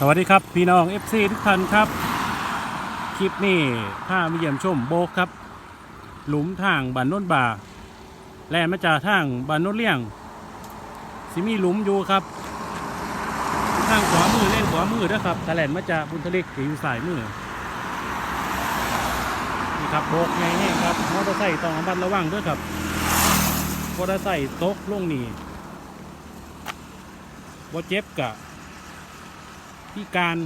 สวัสดีครับ พี่น้อง FC ทุกท่านครับ คลิปนี้พามาเยี่ยมชมโบกครับ หลุมทางบันโน้นบ่าแล่นมาจากทางบันโน้นเลี่ยงสิมีหลุมอยู่ครับ ทางขวามือเล่นขวามือด้วยครับตะแล่นมาจากบุญทลิกที่อยู่สายมือนี่ครับโบกไงเนี่ยครับมอเตอร์ไซค์ต้องระมัดระวังด้วยครับมอเตอร์ไซค์ตกลงนี่บ่เจ็บกะ ที่การ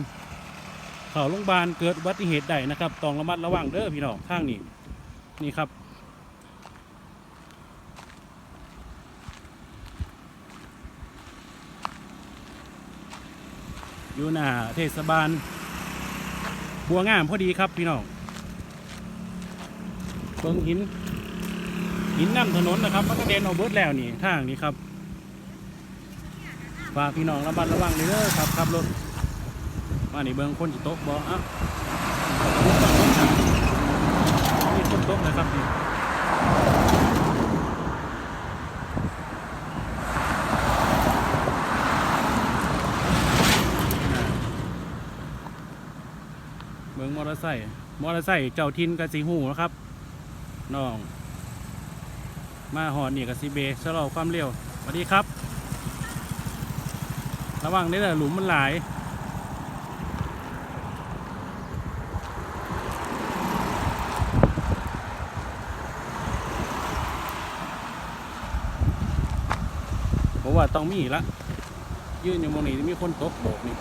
เข้าโรงพยาบาลเกิดอุบัติเหตุใดนะครับต้องระมัดระวังเด้อพี่น้องข้างนี้นี่ครับอยู่หน้าเทศบาลบัวงามพอดีครับพี่น้องเบิงหินหินน้ำถนนนะครับมันก็เด็นเอาเบิดแล้วนี่ทางนี้ครับฝากพี่น้องระมัดระวังเลยเด้อครับขับรถ มานี่เบิ่งคนจิตกบ่อะมีคนตกนะครับนี่เบิ่งมอเตอร์ไซค์มอเตอร์ไซค์เจ้าทินกับสีหูนะครับน้อง มาหอดนี่กับสีเบชะลอความเร็วสวัสดีครับ ระวังเด้อหลุมมันหลาย ผมว่าต้องมีละ ยืนอยู่มองนี้มีคนตกโบกนี่